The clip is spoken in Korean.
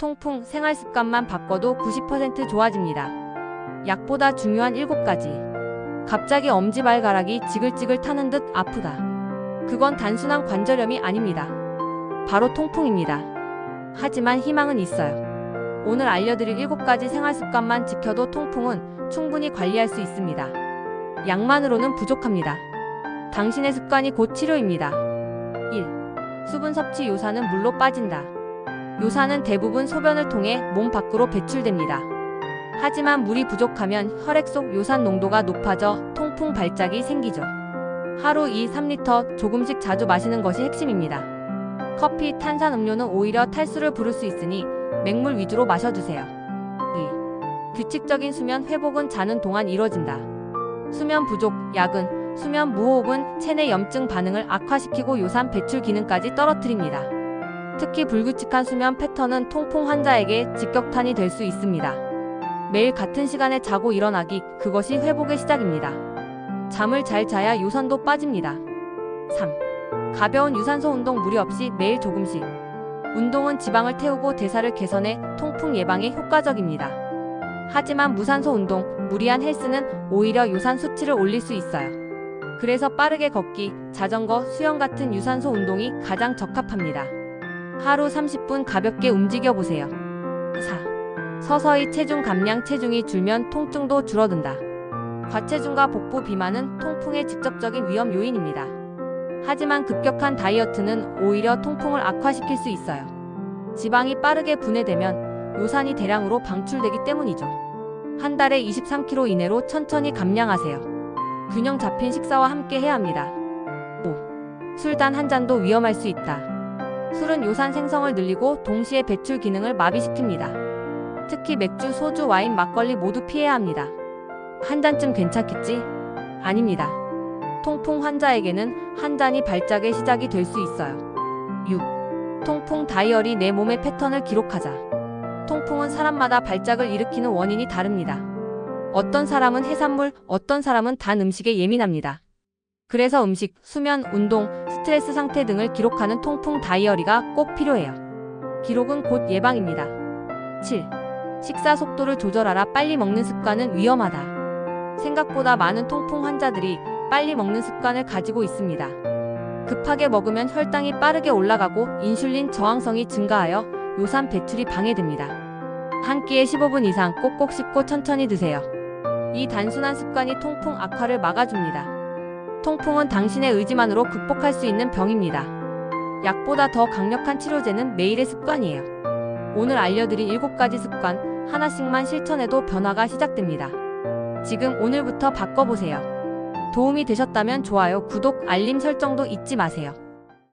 통풍, 생활 습관만 바꿔도 90% 좋아집니다. 약보다 중요한 7가지. 갑자기 엄지발가락이 지글지글 타는 듯 아프다. 그건 단순한 관절염이 아닙니다. 바로 통풍입니다. 하지만 희망은 있어요. 오늘 알려드릴 7가지 생활 습관만 지켜도 통풍은 충분히 관리할 수 있습니다. 약만으로는 부족합니다. 당신의 습관이 곧 치료입니다. 1. 수분 섭취 요산은 물로 빠진다. 요산은 대부분 소변을 통해 몸 밖으로 배출됩니다. 하지만 물이 부족하면 혈액 속 요산 농도가 높아져 통풍 발작이 생기죠. 하루 2, 3리터 조금씩 자주 마시는 것이 핵심입니다. 커피, 탄산 음료는 오히려 탈수를 부를 수 있으니 맹물 위주로 마셔주세요. 2. 규칙적인 수면 회복은 자는 동안 이뤄진다. 수면 부족, 야근, 수면 무호흡은 체내 염증 반응을 악화시키고 요산 배출 기능까지 떨어뜨립니다. 특히 불규칙한 수면 패턴은 통풍 환자에게 직격탄이 될 수 있습니다. 매일 같은 시간에 자고 일어나기, 그것이 회복의 시작입니다. 잠을 잘 자야 요산도 빠집니다. 3. 가벼운 유산소 운동 무리 없이 매일 조금씩. 운동은 지방을 태우고 대사를 개선해 통풍 예방에 효과적입니다. 하지만 무산소 운동, 무리한 헬스는 오히려 요산 수치를 올릴 수 있어요. 그래서 빠르게 걷기, 자전거, 수영 같은 유산소 운동이 가장 적합합니다. 하루 30분 가볍게 움직여 보세요. 4. 서서히 체중 감량 체중이 줄면 통증도 줄어든다. 과체중과 복부 비만은 통풍의 직접적인 위험 요인입니다. 하지만 급격한 다이어트는 오히려 통풍을 악화시킬 수 있어요. 지방이 빠르게 분해되면 요산이 대량으로 방출되기 때문이죠. 한 달에 23kg 이내로 천천히 감량하세요. 균형 잡힌 식사와 함께 해야 합니다. 5. 술단 한 잔도 위험할 수 있다. 술은 요산 생성을 늘리고 동시에 배출 기능을 마비시킵니다. 특히 맥주, 소주, 와인, 막걸리 모두 피해야 합니다. 한 잔쯤 괜찮겠지? 아닙니다. 통풍 환자에게는 한 잔이 발작의 시작이 될 수 있어요. 6. 통풍 다이어리 내 몸의 패턴을 기록하자. 통풍은 사람마다 발작을 일으키는 원인이 다릅니다. 어떤 사람은 해산물, 어떤 사람은 단 음식에 예민합니다. 그래서 음식, 수면, 운동, 스트레스 상태 등을 기록하는 통풍 다이어리가 꼭 필요해요. 기록은 곧 예방입니다. 7. 식사 속도를 조절하라 빨리 먹는 습관은 위험하다. 생각보다 많은 통풍 환자들이 빨리 먹는 습관을 가지고 있습니다. 급하게 먹으면 혈당이 빠르게 올라가고 인슐린 저항성이 증가하여 요산 배출이 방해됩니다. 한 끼에 15분 이상 꼭꼭 씹고 천천히 드세요. 이 단순한 습관이 통풍 악화를 막아줍니다. 통풍은 당신의 의지만으로 극복할 수 있는 병입니다. 약보다 더 강력한 치료제는 매일의 습관이에요. 오늘 알려드린 7가지 습관 하나씩만 실천해도 변화가 시작됩니다. 지금 오늘부터 바꿔보세요. 도움이 되셨다면 좋아요, 구독, 알림 설정도 잊지 마세요.